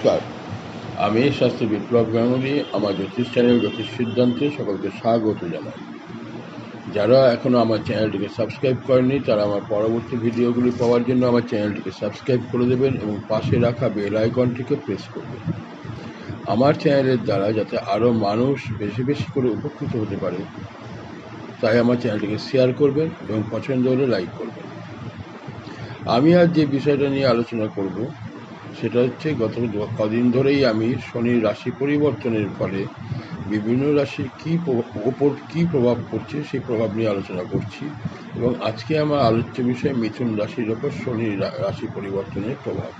নমস্কার। আমি শাস্ত্রী বিপ্লব গাঙ্গুলি, আমার জ্যোতিষ চ্যানেল জ্যোতিষ সিদ্ধান্তে সকলকে স্বাগত জানাই। যারা এখনও আমার চ্যানেলটিকে সাবস্ক্রাইব করেনি তারা আমার পরবর্তী ভিডিওগুলি পাওয়ার জন্য আমার চ্যানেলটিকে সাবস্ক্রাইব করে দেবেন এবং পাশে রাখা বেল আইকনটিকে প্রেস করবেন। আমার চ্যানেলের দ্বারা যাতে আরও মানুষ বেশি বেশি করে উপকৃত হতে পারে, তাই আমার চ্যানেলটিকে শেয়ার করবেন এবং পছন্দ হলে লাইক করবেন। আমি আজ যে বিষয়টা নিয়ে আলোচনা করব সেটা হচ্ছে গত কদিন ধরেই আমি শনির রাশি পরিবর্তনের ফলে বিভিন্ন রাশির কী ওপর কী প্রভাব পড়ছে সেই প্রভাব নিয়ে আলোচনা করছি এবং আজকে আমার আলোচ্য বিষয় মিথুন রাশির ওপর শনির রাশি পরিবর্তনের প্রভাব।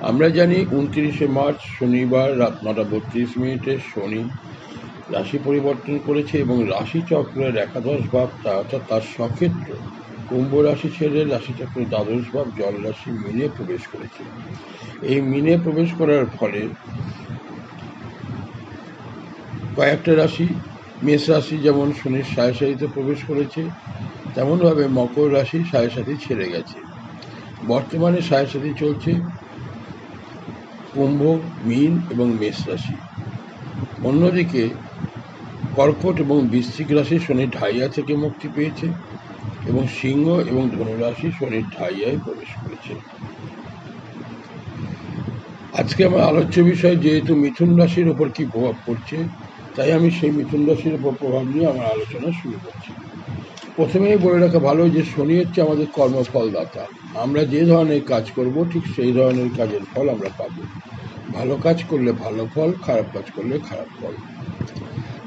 আমরা জানি উনত্রিশে মার্চ শনিবার রাত নটা বত্রিশ মিনিটে শনি রাশি পরিবর্তন করেছে এবং রাশি চক্রের একাদশ ভাব তা অর্থাৎ তার সক্ষেত্র কুম্ভ রাশি ছেড়ে রাশিচক্রের দ্বাদশ ভাব জল রাশি মিনে প্রবেশ করেছে এই মিনে প্রবেশ করার ফলে কয়েকটা রাশি, মেষ রাশি যেমন শনির সাড়ে সারিতে প্রবেশ করেছে, তেমনভাবে মকর রাশি সাড়ে সাথী ছেড়ে গেছে। বর্তমানে সাড়ে সাথী চলছে কুম্ভ, মীন এবং মেষ রাশি। অন্যদিকে কর্কট এবং বৃশ্চিক রাশি শনির ঢাইয়া থেকে মুক্তি পেয়েছে। এবং সিংহ এবং ধনুরাশি শনির ঢাইয়ায় প্রবেশ করেছে। আজকে আমার আলোচ্য বিষয়, যেহেতু মিথুন রাশির ওপর কি প্রভাব পড়ছে, তাই আমি সেই মিথুন রাশির ওপর প্রভাব নিয়ে আমার আলোচনা শুরু করছি। প্রথমেই বলে রাখা ভালো যে, শনি হচ্ছে আমাদের কর্মফলদাতা। আমরা যে ধরনের কাজ করব, ঠিক সেই ধরনের কাজের ফল আমরা পাব। ভালো কাজ করলে ভালো ফল, খারাপ কাজ করলে খারাপ ফল।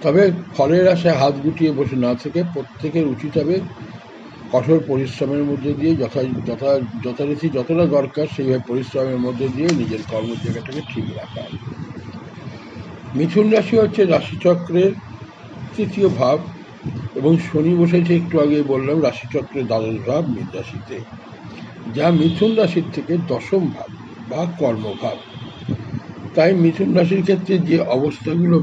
তবে ফলের আশায় হাত গুটিয়ে বসে না থেকে প্রত্যেকের উচিত হবে কঠোর পরিশ্রমের মধ্যে দিয়ে যথা যথা যথারীতি যতটা দরকার সেইভাবে পরিশ্রমের মধ্যে দিয়ে নিজের কর্ম জায়গাটাকে ঠিক রাখা। মিথুন রাশি হচ্ছে রাশিচক্রের তৃতীয় ভাব এবং শনি বসেছে একটু আগে বললাম রাশিচক্রের দ্বাদশ ভাব মীন রাশিতে। যা মিথুন রাশির থেকে দশম ভাব বা কর্মভাব। তাই মিথুন রাশির ক্ষেত্রে যে অবস্থাগুলো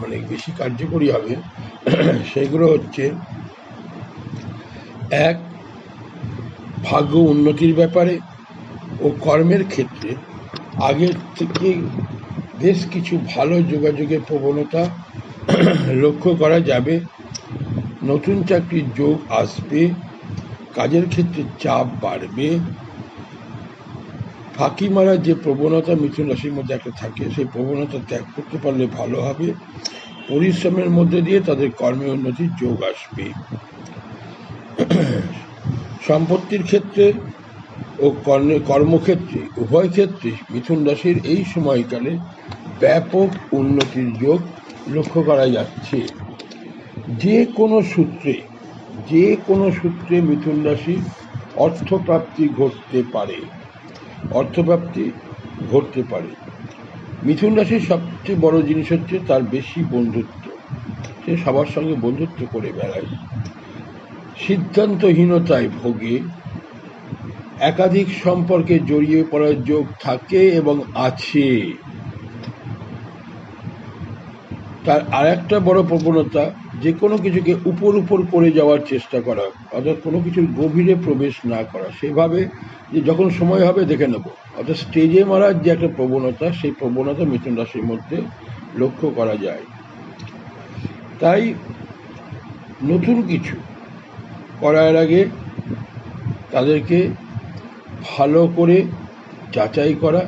মানে বেশি কার্যকরী হবে, সেগুলো হচ্ছে এক, ভাগ্য উন্নতির ব্যাপারে ও কর্মের ক্ষেত্রে আগের থেকে বেশ কিছু ভালো যোগাযোগের প্রবণতা লক্ষ্য করা যাবে। নতুন চাকরির যোগ আসবে, কাজের ক্ষেত্রে চাপ বাড়বে। ফাঁকি মারার যে প্রবণতা মিথুন রাশির মধ্যে একটা থাকে, সেই প্রবণতা ত্যাগ করতে পারলে ভালো হবে। পরিশ্রমের মধ্যে দিয়ে তাদের কর্মে উন্নতির যোগ আসবে। সম্পত্তির ক্ষেত্রে ও কর্মে, কর্মক্ষেত্রে, উভয় ক্ষেত্রে মিথুন রাশির এই সময়কালে ব্যাপক উন্নতির যোগ লক্ষ্য করা যাচ্ছে। যে কোনো সূত্রে, যে কোনো সূত্রে মিথুন রাশির অর্থপ্রাপ্তি ঘটতে পারে। অর্থপ্রাপ্তি ঘটতে পারে। মিথুন রাশির সবচেয়ে বড় জিনিস হচ্ছে তার বেশি বন্ধুত্ব। সে সবার সঙ্গে বন্ধুত্ব করে বেড়ায়। সিদ্ধান্তহীনতায় ভোগে, একাধিক সম্পর্কে জড়িয়ে পড়ার যোগ থাকে এবং আছে। তার আরেকটা বড় প্রবণতা, যে কোনো কিছুকে উপর উপর করে যাওয়ার চেষ্টা করা, অর্থাৎ কোনো কিছুর গভীরে প্রবেশ না করা। সেভাবে যে যখন সময় হবে দেখে নেব। অর্থাৎ স্টেজে মারার যে একটা প্রবণতা, সেই প্রবণতা মিথুন রাশির মধ্যে লক্ষ্য করা যায়। তাই নতুন কিছু করার আগে তাদেরকে ভালো করে যাচাই করা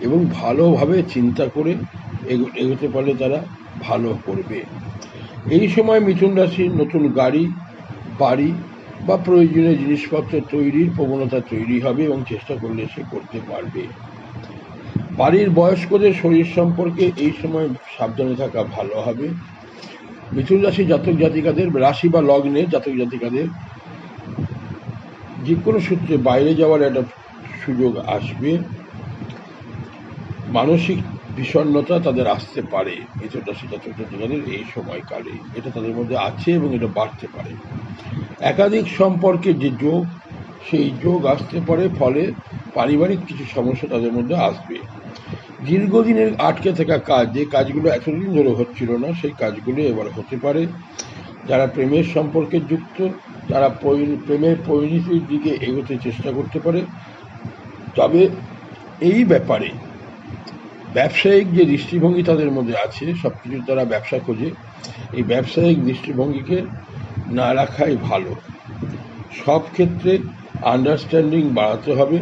এবং ভালোভাবে চিন্তা করে এগো- এগোতে পারলে তারা ভালো করবে। এই সময় মিথুন রাশির নতুন গাড়ি, বাড়ি বা প্রয়োজনীয় জিনিসপত্র তৈরির প্রবণতা তৈরি হবে এবং চেষ্টা করলে সে করতে পারবে। বাড়ির বয়স্কদের শরীর সম্পর্কে এই সময় সাবধানে থাকা ভালো হবে। মিথুন রাশি জাতক জাতিকাদের রাশি বা লগ্নে জাতক জাতিকাদের যে কোনো সূত্রে বাইরে যাওয়ার একটা সুযোগ আসবে, মানসিক বিষণ্ণতা তাদের আসতে পারে। মিথুন রাশি জাতক জাতিকাদের এই সময়কালে এটা তাদের মধ্যে আছে এবং এটা বাড়তে পারে। একাধিক সম্পর্কে যে যোগ, সেই যোগ আসতে পারে, ফলে পারিবারিক কিছু সমস্যা তাদের মধ্যে আসবে। দীর্ঘদিনের আটকে থাকা কাজ, যে কাজগুলো এতদিন ধরে হচ্ছিল না, সেই কাজগুলো এবার হতে পারে। যারা প্রেমের সম্পর্কে যুক্ত, তারা প্রেমের পরিণতির দিকে এগোতে চেষ্টা করতে পারে। তবে এই ব্যাপারে ব্যবসায়িক যে দৃষ্টিভঙ্গি তাদের মধ্যে আছে সব কিছু তারা ব্যবসা খোঁজে, এই ব্যবসায়িক দৃষ্টিভঙ্গিকে না রাখাই ভালো। সব ক্ষেত্রে আন্ডারস্ট্যান্ডিং বাড়াতে হবে।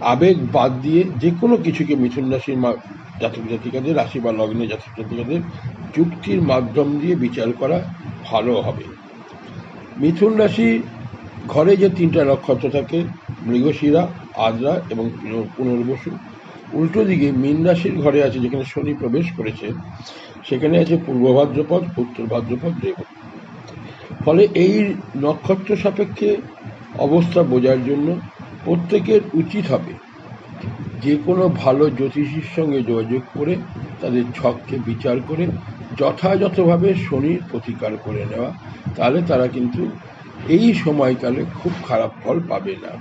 আবেগ বাদ দিয়ে যে কোনো কিছুকে মিথুন রাশির জাতক জাতিকাদের রাশি বা লগ্নে জাতক জাতিকাদের যুক্তির মাধ্যম দিয়ে বিচার করা ভালো হবে। মিথুন রাশি ঘরে যে তিনটা নক্ষত্র থাকে, মৃগশিরা, আদ্রা এবং পুনর্বসু। উল্টো দিকে মীন রাশির ঘরে আছে যেখানে শনি প্রবেশ করেছে, সেখানে আছে পূর্ব ভাদ্রপদ, উত্তর ভাদ্রপদ রেবতী ফলে এই নক্ষত্র সাপেক্ষে অবস্থা বোঝার জন্য প্রত্যেকের উচিত হবে যে কোনো ভালো জ্যোতিষীর সঙ্গে যোগাযোগ করে তাদের ছককে বিচার করে যথাযথভাবে শনির প্রতিকার করে নেওয়া, তাহলে তারা কিন্তু এই সময়কালে খুব খারাপ ফল পাবে না।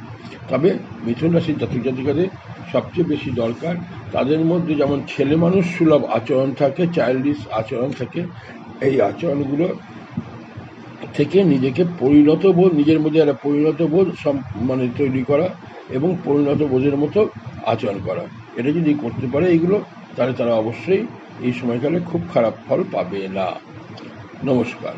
তবে মিথুন রাশির জাতক জাতিকাদের সবচেয়ে বেশি দরকার, তাদের মধ্যে যেমন ছেলে মানুষ সুলভ আচরণ থাকে চাইল্ডিশ আচরণ থাকে, এই আচরণগুলো থেকে নিজেকে পরিণত বোধ, নিজের মধ্যে একটা পরিণত বোধ সব মানে তৈরি করা এবং পরিণত বোধের মতো আচরণ করা। এটা যদি করতে পারে এইগুলো তাহলে তারা অবশ্যই এই সময়কালে খুব খারাপ ফল পাবে না। নমস্কার।